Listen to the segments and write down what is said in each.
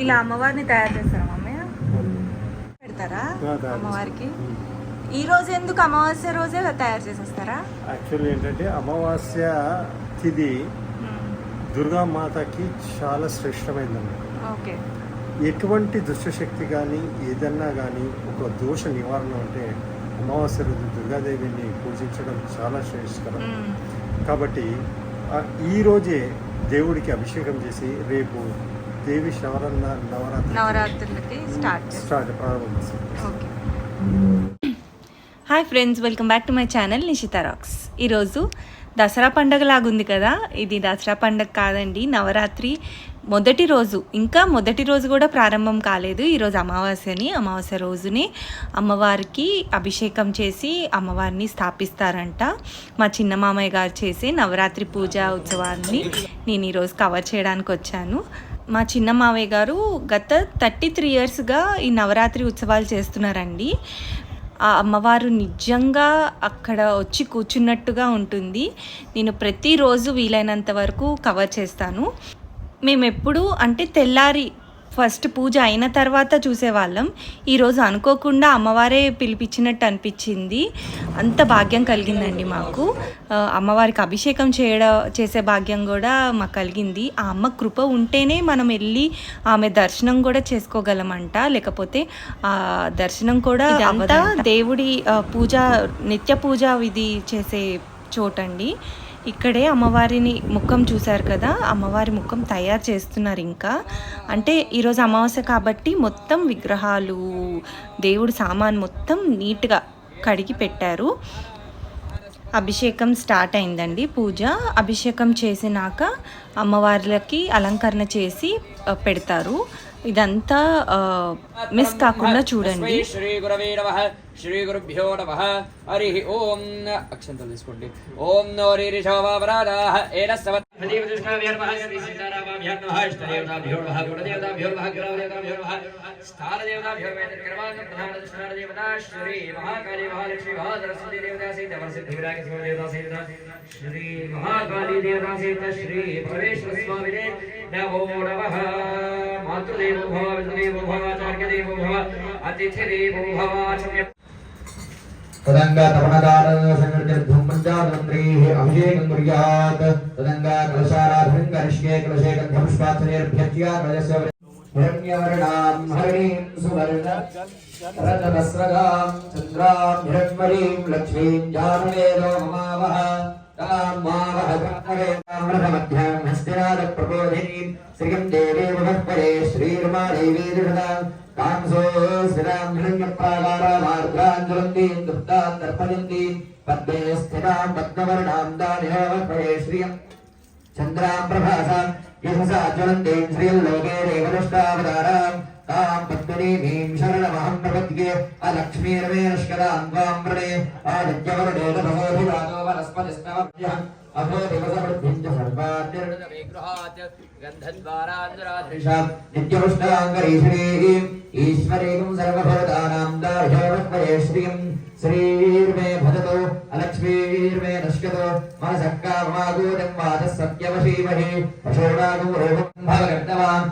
ఇలా అమ్మవారిని తయారు చేస్తారా మమ్మీ పెడతారా అమ్మవారికి? ఈ రోజు ఎందుకు అమావాస్య రోజే తయారు చేసేస్తారా? యాక్చువల్లీ ఏంటంటే అమావాస్య తిథి దుర్గామాతకి చాలా శ్రేష్టమైందన్నమాట. ఓకే. ఎటువంటి దుష్టశక్తి కానీ ఏదన్నా కానీ ఒక దోష నివారణ అంటే అమావాస్య రోజు దుర్గాదేవిని పూజించడం చాలా శ్రేష్టకరం కాబట్టి ఈ రోజే దేవుడికి అభిషేకం చేసి రేపు దేవి శవరన్న Navratri నవరాత్రులకి start start okay. Hi friends welcome back to my channel Nishitha rocks. ఈరోజు దసరా పండగ లాగుంది కదా ఇది దసరా పండగ కాదండి నవరాత్రి మొదటి రోజు. ఇంకా మొదటి రోజు కూడా ప్రారంభం కాలేదు. ఈరోజు అమావాస్యని అమావాస్య రోజుని అమ్మవారికి అభిషేకం చేసి అమ్మవారిని స్థాపిస్తారంట. మా చిన్న మామయ్య గారు చేసే నవరాత్రి పూజ ఉత్సవాన్ని నేను ఈరోజు కవర్ చేయడానికి వచ్చాను. మా చిన్న మావయ్య గారు గత థర్టీ త్రీ ఇయర్స్గా ఈ నవరాత్రి ఉత్సవాలు చేస్తున్నారండి. ఆ అమ్మవారు నిజంగా అక్కడ వచ్చి కూర్చున్నట్టుగా ఉంటుంది. నేను ప్రతిరోజు వీలైనంత వరకు కవర్ చేస్తాను. మేము ఎప్పుడు అంటే తెల్లారి ఫస్ట్ పూజ అయిన తర్వాత చూసేవాళ్ళం. ఈరోజు అనుకోకుండా అమ్మవారే పిలిపించినట్టు అనిపించింది. అంత భాగ్యం కలిగిందండి మాకు. అమ్మవారికి అభిషేకం చేయడం చేసే భాగ్యం కూడా మాకు కలిగింది. ఆ అమ్మ కృప ఉంటేనే మనం వెళ్ళి ఆమె దర్శనం కూడా చేసుకోగలమంట. లేకపోతే ఆ దర్శనం కూడా ఇదంతా దేవుడి పూజ నిత్య పూజ విధి చేసే చోటండి. ఇక్కడే అమ్మవారిని ముఖం చూశారు కదా అమ్మవారి ముఖం తయారు చేస్తున్నారు ఇంకా. అంటే ఈరోజు అమావాస్య కాబట్టి మొత్తం విగ్రహాలు దేవుడు సామాన్ మొత్తం నీట్గా కడిగి పెట్టారు. అభిషేకం స్టార్ట్ అయిందండి పూజ. అభిషేకం చేసినాక అమ్మవార్లకి అలంకరణ చేసి పెడతారు. ఇదంతా మిస్ కాకుండా చూడండి. శ్రీ గురవే నమ. శ్రీ గురుభ్యో నమ. హరి ఓం. అక్షంతలు తీసుకోండి. ఓం నో రీరిషోవాపరాధా ఏన శ్రీ మహాకాళీ దేవతా శ్రీ పరమేశ్వర స్వామినే నమో నమః మాతృదేవో భవ విష్ణుదేవో భవ ఆచార్యదేవో భవ అతిథిదేవో భవ సమ్యక్ तदङ्गा तपनदान संकृतिर्धूम पञ्चातन्त्रीः अभिषेकं कुर्यात् तदङ्गा कलशाराधनं करिष्ये कलशे गन्धपुष्पात्सनेर्भ्यज्या कलशस्य हिरण्यवर्णां हरिणीं सुवर्ण रजतस्रगां चन्द्रां हिरण्मयीं लक्ष्मीं जानवेदो ममावह तां मावह ताम्रमध्यां हस्तिनादप्रबोधिनीं श्रियं देवी मुखपरे श्रीर्मा देवी दृढतां చంద్రాభాసా యశసా జ్వలంతీం శ్రీల్లోకే దేవృష్టావతారా तां पद्मिनीमीं शरणमहं प्रपद्ये अलक्ष्मीर्मे नष्करां त्वां प्रणे आदित्यवरणे तथोऽभिवादो वनस्पतिस्तवभ्यः अभो दिवसवृद्धिं च सर्वाद्यर्णविग्रहात् गन्धद्वारान्दराधृषा नित्यपुष्टाङ्गरीश्वरीम् ईश्वरीं सर्वभूतानां दार्ढ्योपरे श्रियं श्रीर्मे भजतो अलक्ष्मीर्मे नश्यतो मनसः काममागूतं वाचः सत्यवशीमहि पशोडागं रोगं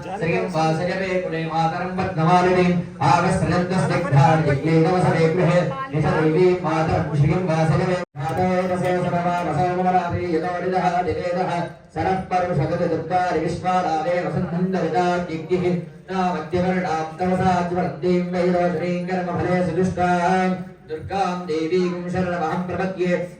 سریم باسریم ایکنیم آدھرم بدنوالیم آغسترم دستکتھار جگلی نمس ریکنہ نیسا ریبی مادھرم مشکیم باسریم آدھر سیسرم آسان مرادری یلوڑدہ دلیدہ سرف پرم شکت دبکار وشوار آلے رسندند ردا جگلی نامتیور ڈاپتر ساجورندیم بیروشنینگرم حلیس دشتان درکام دیوی گمشر رمہم پربکیت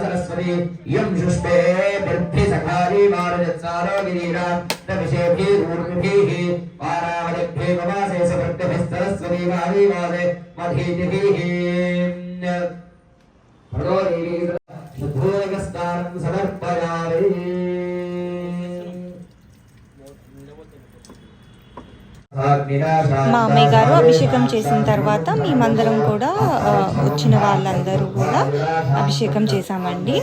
सरस्वती इयं शुष्पे बिर्भि सखारी वारजत्सारो गिरीरा रविषेभिरूर्मिभिः पारावदिभ्ये ममासे सवृत्तिभिः सरस्वती वारीवासे मधीतिभिः మా అమ్మయ్య గారు అభిషేకం చేసిన తర్వాత మేమందరం కూడా వచ్చిన వాళ్ళందరూ కూడా అభిషేకం చేశామండి.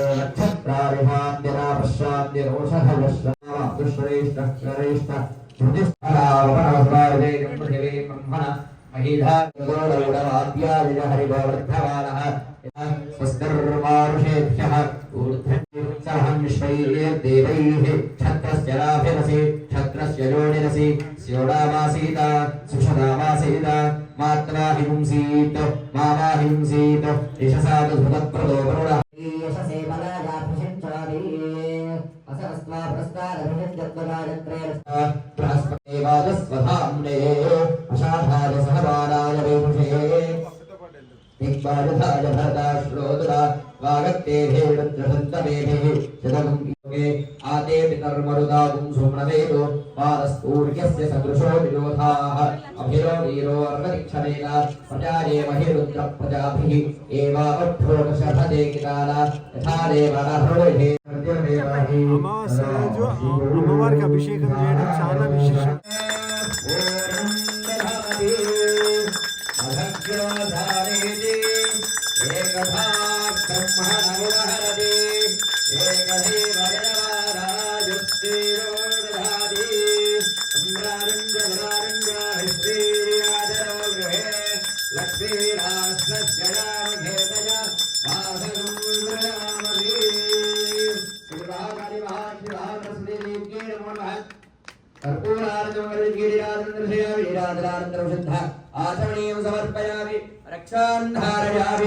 స్వస్కర్మారుషేభ్యः ఊర్ధ్వం విశ్వైర్దేవైः లాభిరసి జోనిరసి శివడామాసీత సుషదామాసీత మాత్రా హింసీత్ మామా హింసీత్ యశసాతు భృతప్రదో వరుణ యశసే బలాజా ప్రశంసాది అసరస్వా ప్రస్తారభిషద్గద్వరాజత్రేణ బృహస్పతివాజస్వధామ్నే అర్వదిక్షణేన ప్రజారే మహిరుద్ర ప్రజాభిः ఏవావక్షోకశభదే కితాల యథా దేవనహృదే అమావాస్య రోజు అమ్మవారికి అభిషేకం చేయడం చాలా విశేషం ఏకథా బ్రహ్మణముహరతి ఏకదేవ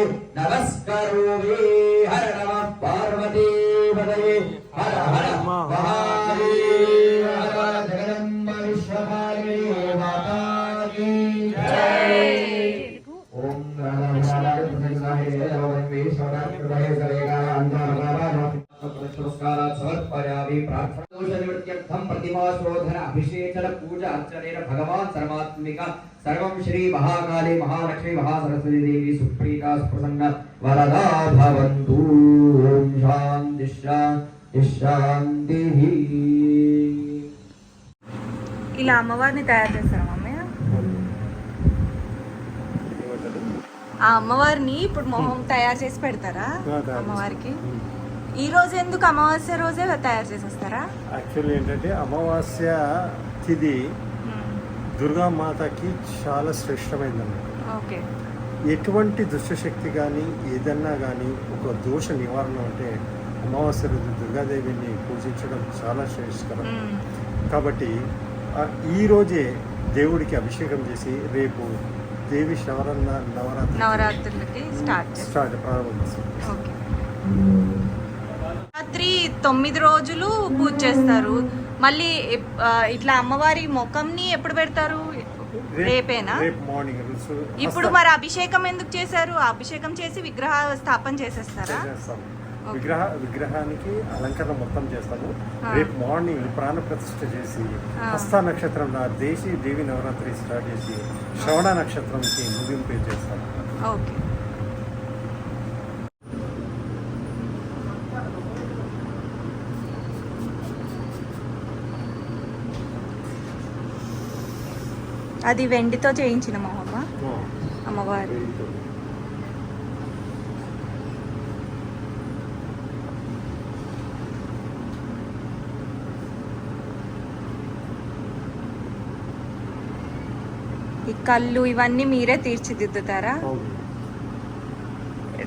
ధారయామి నమస్కరోమి. హర నమ పార్వతీ పదయే హర పూజ అర్చనేన భగవాన్ సర్వాత్మిక సర్వం శ్రీ మహాకాళి మహాలక్ష్మి మహాసరస్వతి దేవి సుప్రీత ప్రసన్న వరదా భవంతు ఓం శాంతి శాంతి శాంతి ఇలా అమ్మవారిని తయారు చేస్తారా మమ్మయ్య ఏమంటారు? ఆ అమ్మవారిని ఇప్పుడు మొహం తయారు చేసి పెడతారా. అమ్మవారికి ఈ రోజు ఎందుకు అమావాస్య రోజే తయారు చేసేస్తారా యాక్చువల్లీ ఏంటంటే అమావాస్య తిథి దుర్గామాతకి చాలా శ్రేష్టమైందన్నమాట. ఓకే. ఎటువంటి దుష్టశక్తి కానీ ఏదన్నా కానీ ఒక దోష నివారణ అంటే అమావాస్య రోజు దుర్గాదేవిని పూజించడం చాలా శ్రేష్టకరం కాబట్టి ఆ, ఈ రోజే దేవుడికి అభిషేకం చేసి రేపు దేవి శవరన్న నవరాత్రి నవరాత్రులకి స్టార్ట్ స్టార్ట్ ప్రారంభిస్తుంది ఓకే. తొమ్మిది రోజులు పూజ చేస్తారు. మళ్ళీ ఇట్లా అమ్మవారి ముఖంని ఎప్పుడు పెడతారు? రేపేనా? ఇప్పుడు మరి అభిషేకం ఎందుకు చేశారు? అభిషేకం చేసి విగ్రహ స్థాపన చేసేస్తారా. విగ్రహ విగ్రహానికి అలంకరణ మొత్తం చేస్తాము. రేపు మార్నింగ్ ప్రాణ ప్రతిష్ఠ చేసి. హస్త నక్షత్రం నా దేశీ దేవి నవరాత్రి స్టార్ట్ చేసి శ్రవణ నక్షత్రంకి ముగింపు చేస్తాము ఓకే. అది వెండితో చేయించిన మొహమ్మ అమ్మవారి. ఈ కళ్ళు ఇవన్నీ మీరే తీర్చిదిద్దుతారా.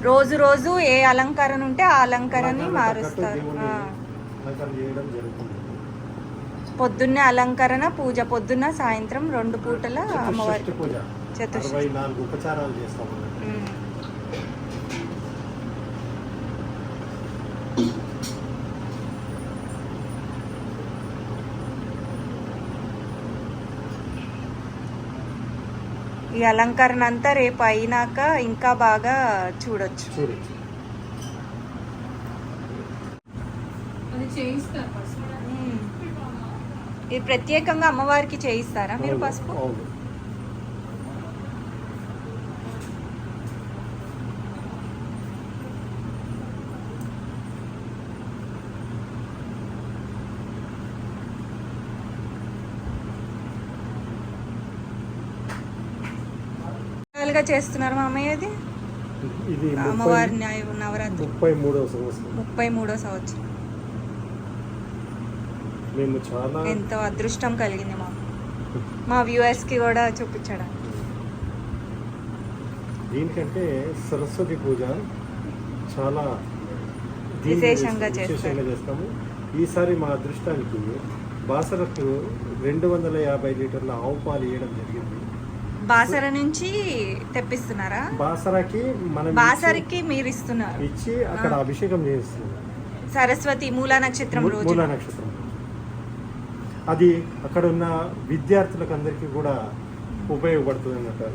రోజు రోజు ఏ అలంకరణ ఉంటే ఆ అలంకరణని అలంకరణ మారుస్తారు తగ్గట్టు ఆ. దేవుని అలంకరణ చేయడం జరుగుతుంది పొద్దున్నే అలంకరణ పూజ పొద్దున్న సాయంత్రం రెండు పూటల అమ్మవారి చతుషష్ఠి పూజ చతుషష్ఠి. అరవై నాలుగు ఉపచారాలు చేస్తాము ఉమ్. ఈ అలంకరణ అంతా రేపు అయినాక ఇంకా బాగా చూడొచ్చు చూడొచ్చు అది చేయిస్తారు. ఇది ప్రత్యేకంగా అమ్మవారికి చేయిస్తారా? మీరు పసుపు? చేస్తున్నారు మామయ్య ఇది అమ్మవారి న్యాయ- నవరాత్రి. ముప్పై మూడవ సంవత్సరం. ముప్పై మూడో సంవత్సరం. మేము చాలా ఎంతో అదృష్టం కలిగింది మాకు. మా వ్యూవర్స్కి కూడా చూపించడం. దీనికంటే సరస్వతి పూజ చాలా విశేషంగా చేస్తాము. ఈసారి మా అదృష్టానికి బాసరకు రెండు వందల యాభై లీటర్ల ఆవు పాలు ఇవ్వడం జరిగింది. బాసర నుంచి తెప్పిస్తున్నారా? బాసరాకి మనం బాసరికి మీరు ఇస్తున్నారు. ఇచ్చి అక్కడ అభిషేకం చేస్తున్నాం సరస్వతి మూలా నక్షత్రం రోజు మూలా నక్షత్రం. అది అక్కడ ఉన్న విద్యార్థులకు అందరికీ కూడా ఉపయోగపడుతుంది అన్నట్టు.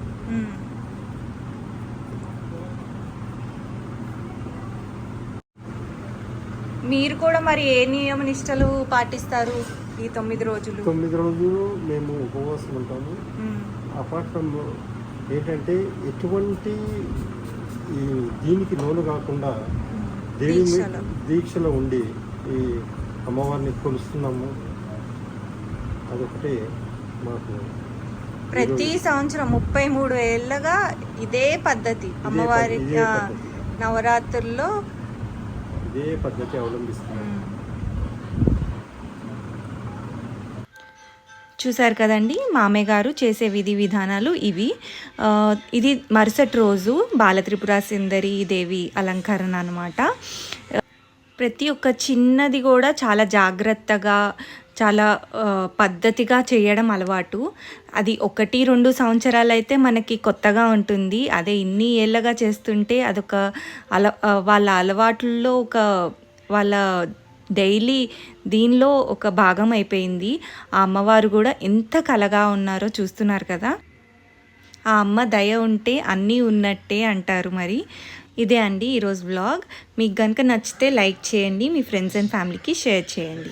మీరు కూడా మరి ఏ నియమ నిష్టలు పాటిస్తారు ఈ తొమ్మిది రోజులు తొమ్మిది రోజులు మేము ఉపవాసం ఉంటాము. అపార్ట్ ఫ్రమ్ ఏంటంటే ఎటువంటి ఈ దీనికి లోను కాకుండా దేవి. దీక్షలో ఉండి ఈ అమ్మవారిని కొలుస్తున్నాము అదొకటి మాకు ప్రతి సంవత్సరం ముప్పై మూడు ఏళ్ళగా ఇదే పద్ధతి అమ్మవారి. నవరాత్రుల్లో ఇదే పద్ధతి అవలంబిస్తున్నాము మ్మ్. చూశారు కదండి మామయ్య గారు చేసే విధి విధానాలు ఇవి ఇది మరుసటి రోజు బాలత్రిపుర సుందరి దేవి అలంకరణ అనమాట ప్రతి ఒక్క చిన్నది కూడా చాలా జాగ్రత్తగా చాలా పద్ధతిగా చేయడం అలవాటు. అది ఒకటి రెండు సంవత్సరాలు అయితే మనకి కొత్తగా ఉంటుంది. అదే ఇన్ని ఏళ్ళగా చేస్తుంటే అదొక అల వాళ్ళ అలవాట్లలో ఒక వాళ్ళ డైలీ దీనిలో ఒక భాగం అయిపోయింది. ఆ అమ్మవారు కూడా ఎంత కలగా ఉన్నారో చూస్తున్నారు కదా. ఆ అమ్మ దయ ఉంటే అన్నీ ఉన్నట్టే అంటారు మరి. ఇదే అండి ఈరోజు బ్లాగ్ మీకు కనుక నచ్చితే లైక్ చేయండి మీ ఫ్రెండ్స్ అండ్ ఫ్యామిలీకి షేర్ చేయండి.